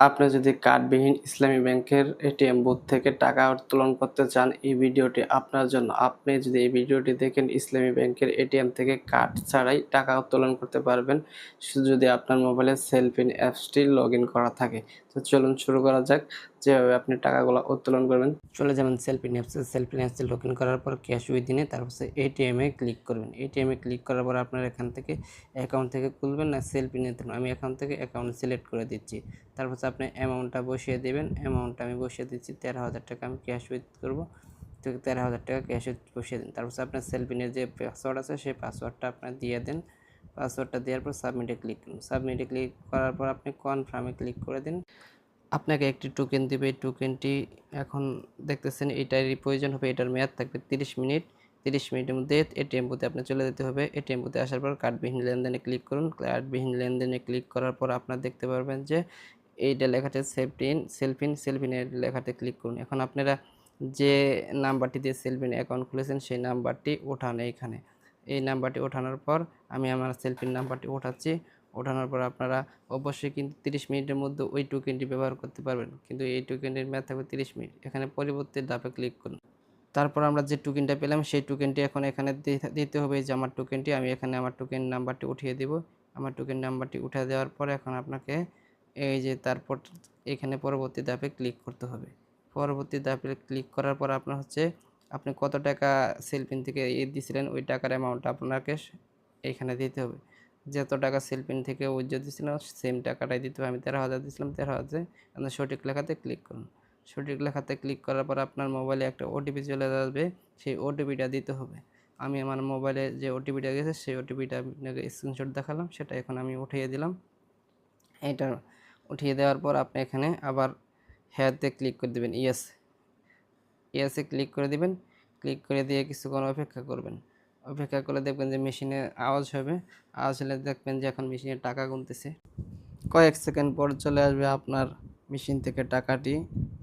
আপনি যদি কার্ডবিহীন ইসলামী ব্যাংকের এটিএম বুথ থেকে টাকা উত্তোলন করতে চান, এই ভিডিওটি আপনার জন্য। আপনি যদি এই ভিডিওটি দেখেন, ইসলামী ব্যাংকের এটিএম থেকে কার্ড ছাড়াই টাকা উত্তোলন করতে পারবেন। শুধু যদি আপনার মোবাইলে সেলফিন অ্যাপসটি লগ ইন করা থাকে। তো চলুন শুরু করা যাক, যেভাবে আপনি টাকাগুলো উত্তোলন করবেন। চলে যাবেন সেলফিন অ্যাপসে। সেলফিন অ্যাপসে লগ ইন করার পর ক্যাশ উইদিনে, তারপর এটিএমে ক্লিক করবেন। এটিএমে ক্লিক করার পর আপনার এখান থেকে অ্যাকাউন্ট থেকে খুলবেন। না সেলফিনে আমি এখান থেকে অ্যাকাউন্ট সিলেক্ট করে দিচ্ছি। তারপর আপনি অ্যামাউন্টটা বসিয়ে দেবেন। অ্যামাউন্টটা আমি বসিয়ে দিচ্ছি, তেরো হাজার টাকা আমি ক্যাশ উইথ করব। তো তেরো হাজার টাকা ক্যাশ বসিয়ে দিন। তারপর আপনার সেলফিনের যে পাসওয়ার্ড আছে, সেই পাসওয়ার্ডটা আপনার দিয়ে দেন। পাসওয়ার্ডটা দেওয়ার পর সাবমিটে ক্লিক করুন। সাবমিটে ক্লিক করার পর আপনি কনফার্মে ক্লিক করে দিন। আপনাকে একটি টোকেন দিবে। এই টোকেনটি এখন দেখতেছেন, এটারই প্রয়োজন হবে, এটার মেয়াদ থাকবে তিরিশ মিনিট। তিরিশ মিনিটের মধ্যে এটিএম বুথে আপনি চলে যেতে হবে। এটিএম বুথে আসার পর কার্ডবিহীন লেনদেনে ক্লিক করুন। কার্ডবিহীন লেনদেনে ক্লিক করার পর আপনার দেখতে পারবেন যে এইটা লেখাতে সেফটিন সেলফিন সেলফিনের লেখাতে ক্লিক করুন। এখন আপনারা যে নাম্বারটি দিয়ে সেলফিন অ্যাকাউন্ট খুলেছেন, সেই নাম্বারটি ওঠান এইখানে। এই নাম্বারটি ওঠানোর পর আমি আমার সেলফিন নাম্বারটি ওঠাচ্ছি। ওঠানোর পর আপনারা অবশ্যই কিন্তু তিরিশ মিনিটের মধ্যে ওই টোকেনটি ব্যবহার করতে পারবেন। কিন্তু এই টোকেনটির মেয়াদ থাকবে তিরিশ মিনিট। এখানে পরিবর্তে ডাবে ক্লিক করুন। তারপর আমরা যে টোকেনটা পেলাম, সেই টোকেনটি এখন এখানে দিতে হবে যে আমার টোকেনটি আমি এখানে আমার টোকেন নাম্বারটি উঠিয়ে দেব। আমার টোকেন নাম্বারটি উঠে দেওয়ার পর এখন আপনাকে এই যে তারপর এখানে পরবর্তী ধাপে ক্লিক করতে হবে। পরবর্তী ধাপে ক্লিক করার পর আপনার হচ্ছে, আপনি কত টাকা সেলফিন থেকে ই দিয়েছিলেন ওই টাকার অ্যামাউন্ট আপনাকে এখানে দিতে হবে। যত টাকা সেলফিন থেকে উজ্জ্বল দিয়েছিলাম সেম টাকাটাই দিতে হবে। আমি তেরো হাজার দিয়েছিলাম তেরো হাজার আপনার সঠিক লেখাতে ক্লিক করুন। সঠিক লেখাতে ক্লিক করার পর আপনার মোবাইলে একটা ওটিপি চলে আসবে, সেই ওটিপিটা দিতে হবে। আমি আমার মোবাইলে যে ওটিপিটা গেছে, সেই ওটিপিটা আপনাকে স্ক্রিনশট দেখালাম, সেটা এখন আমি উঠিয়ে দিলাম। এটা উঠিয়ে দেওয়ার পর আপনি এখানে আবার হেয়ারতে ক্লিক করে দেবেন ইয়েস। ইয়েসে ক্লিক করে দিবেন। ক্লিক করে দিয়ে কিছুক্ষণ অপেক্ষা করবেন। অপেক্ষা করে দেখবেন যে মেশিনে আওয়াজ হবে। আওয়াজ হলে দেখবেন যে এখন মেশিনে টাকা গুনতেছে। কয়েক সেকেন্ড পর চলে আসবে আপনার মেশিন থেকে টাকাটি।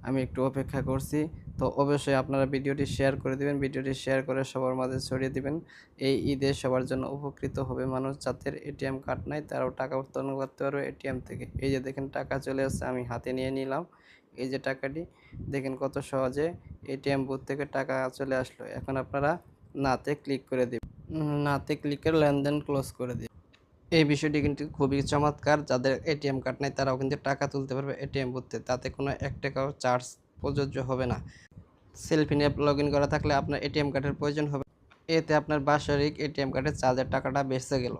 আমি একটু অপেক্ষা করছি। তো অবশ্যই আপনারা ভিডিওটি শেয়ার করে দিবেন, ভিডিওটি শেয়ার করে সবার মাঝে ছড়িয়ে দিবেন। এই ঈদে সবার জন্য উপকৃত হবে মানুষ যাদের এটিএম কার্ড নাই, তারাও টাকা উত্তোলন করতে পারবে এটিএম থেকে। এই যে দেখেন টাকা চলে আসছে, আমি হাতে নিয়ে নিলাম। এই যে টাকাটি, দেখেন কত সহজে এটিএম বুথ থেকে টাকা চলে আসলো। এখন আপনারা নাতে ক্লিক করে দিবেন। নাতে ক্লিক করে লেনদেন ক্লোজ করে দিন এই বিষয়টি কিন্তু খুবই চমৎকার। যাদের এটিএম কার্ড নেই, তারাও কিন্তু টাকা তুলতে পারবে এটিএম বুথে তাতে কোনো এক টাকাও চার্জ প্রযোজ্য হবে না। সেলফি অ্যাপ লগ ইন করা থাকলে আপনার এটিএম কার্ডের প্রয়োজন হবে। এতে আপনার বাৎসরিক এটিএম কার্ডের চার্জের টাকাটা বেঁচে গেল।